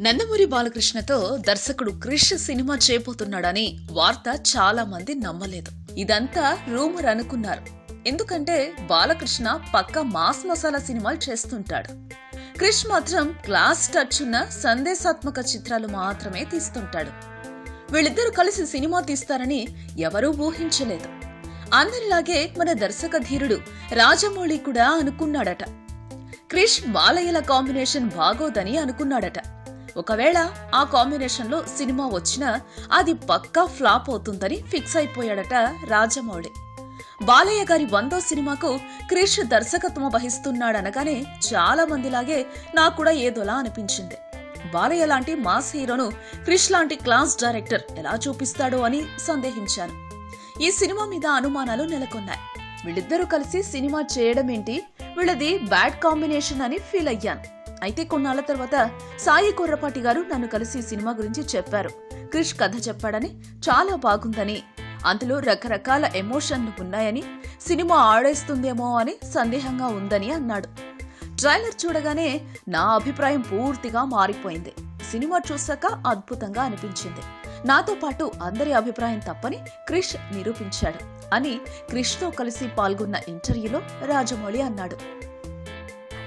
నందమూరి బాలకృష్ణతో దర్శకుడు క్రిష్ సినిమా చేయబోతున్నాడని వార్త చాలా మంది నమ్మలేదు. ఇదంతా రూమర్ అనుకున్నారు. ఎందుకంటే బాలకృష్ణ పక్క మాస్ మసాలా సినిమాలు చేస్తుంటాడు. క్రిష్ మాత్రం క్లాస్ టచ్ ఉన్న సందేశాత్మక చిత్రాలు మాత్రమే తీస్తుంటాడు. వీళ్ళిద్దరూ కలిసి సినిమా తీస్తారని ఎవరూ ఊహించలేదు. అందరిలాగే మన దర్శక ధీరుడు రాజమౌళి కూడా అనుకున్నాడట. క్రిష్ బాలయ్యల కాంబినేషన్ బాగోదని అనుకున్నాడట. ఒకవేళ ఆ కాంబినేషన్లో సినిమా వచ్చినా అది పక్కా ఫ్లాప్ అవుతుందని ఫిక్స్ అయిపోయాడట రాజమౌళి. బాలయ్య గారి వందో సినిమాకు క్రిష్ దర్శకత్వం వహిస్తున్నాడనగానే చాలా మందిలాగే నాకు కూడా ఏదోలా అనిపించింది. బాలయ్య లాంటి మాస్ హీరోను క్రిష్ లాంటి క్లాస్ డైరెక్టర్ ఎలా చూపిస్తాడో అని సందేహించాను. ఈ సినిమా మీద అనుమానాలు నెలకొన్నాయి. వీళ్ళిద్దరూ కలిసి సినిమా చేయడం ఏంటి వీళ్ళది బ్యాడ్ కాంబినేషన్ అని ఫీల్ అయ్యాను. అయితే కొన్నాళ్ళ తర్వాత సాయి కొర్రపాటి గారు నన్ను కలిసి సినిమా గురించి చెప్పారు. క్రిష్ కథ చెప్పాడని చాలా బాగుందని అందులో రకరకాల ఎమోషన్లు ఉన్నాయని సినిమా ఆడేస్తుందేమో అని సందేహంగా ఉందని అన్నాడు. ట్రైలర్ చూడగానే నా అభిప్రాయం పూర్తిగా మారిపోయింది. సినిమా చూశాక అద్భుతంగా అనిపించింది. నాతో పాటు అందరి అభిప్రాయం తప్పని క్రిష్ నిరూపించాడు అని క్రిష్తో కలిసి పాల్గొన్న ఇంటర్వ్యూలో రాజమౌళి అన్నాడు.